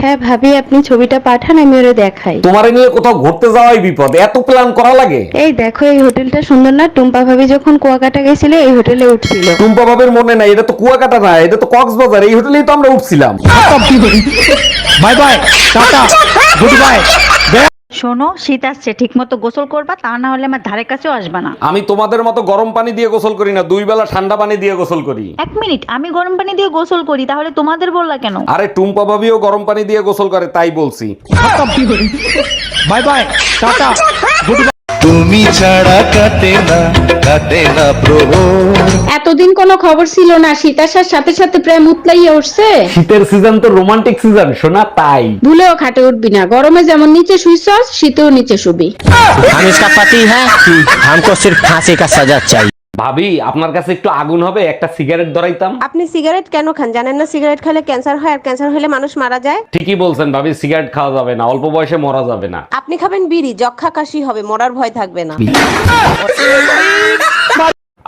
হ্যাঁ ভাবি আপনি ছবিটা পাঠান আমি ওরে দেখাই তোমারে নিয়ে কোথাও ঘুরতে যাওয়াই বিপদ এত প্ল্যান করা লাগে এই দেখো এই হোটেলটা সুন্দর না টুম্পা ভাবি যখন কুয়াকাটা গেছিল এই হোটেলে উঠছিল টুম্পা বাবের মনে নাই এটা তো কুয়াকাটা না এটা তো কক্সবাজার এই হোটেলেই তো আমরা উঠছিলাম bye bye tata good bye শোনো শীত আসছে ঠিক মতো গোসল করবা তা না হলে আমার ধারে কাছেও আসবা না। আমি তোমাদের মতো গরম পানি দিয়ে গোসল করি না দুই বেলা ঠান্ডা পানি দিয়ে গোসল করি। এক মিনিট আমি গরম পানি দিয়ে গোসল করি তাহলে তোমাদের বললা কেন? আরে টুম্পা ভাবিও গরম পানি দিয়ে গোসল করে তাই বলছি। Bye bye tata. তুমি ছাড়া কাটে না কাটে না প্রভু এতদিন কোনো খবর ছিল না শীত আসার সাথে সাথে প্রেম উতলাইয়া উঠছে শীতের সিজন তো রোমান্টিক সিজন শোনা তাই ভুলেও খাটে উঠবি না গরমে যেমন নিচে শুইছস শীতেও নিচে শুবি हम इसका पति है हमको सिर्फ फांसी का सजा चाहिए ভাবি আপনার কাছে একটু আগুন হবে একটা সিগারেট ধরাইতাম। আপনি সিগারেট কেন খান? জানেন না সিগারেট খেলে ক্যান্সার হয় আর ক্যান্সার হলে মানুষ মারা যায়? ঠিকই বলছেন ভাবি সিগারেট খাওয়া যাবে না অল্প বয়সে মরা যাবে না। আপনি খাবেন বিড়ি যক্ষা কাশি হবে মরার ভয় থাকবে না।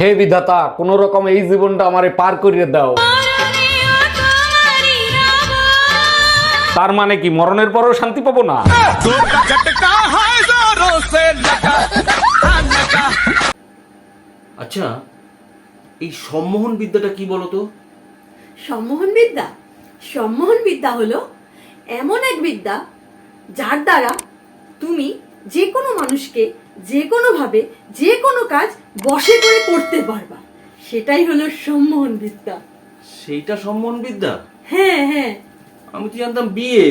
হে বিধাতা কোন রকম এই জীবনটা আমারে পার করিয়ে দাও। তার মানে কি মরণের পরও শান্তি পাবো না? আচ্ছা এই সম্মোহন বিদ্যাটা কি বলতো? সম্মোহন বিদ্যা? সম্মোহন বিদ্যা হলো এমন এক বিদ্যা যার দ্বারা তুমি যে কোনো মানুষকে যে কোনো ভাবে যে কোনো কাজ বসে করে করতে পারবা। সেটাই হলো সম্মোহন বিদ্যা সেইটা সম্মোহন বিদ্যা হ্যাঁ হ্যাঁ। আমি তো জানতাম বিয়ে।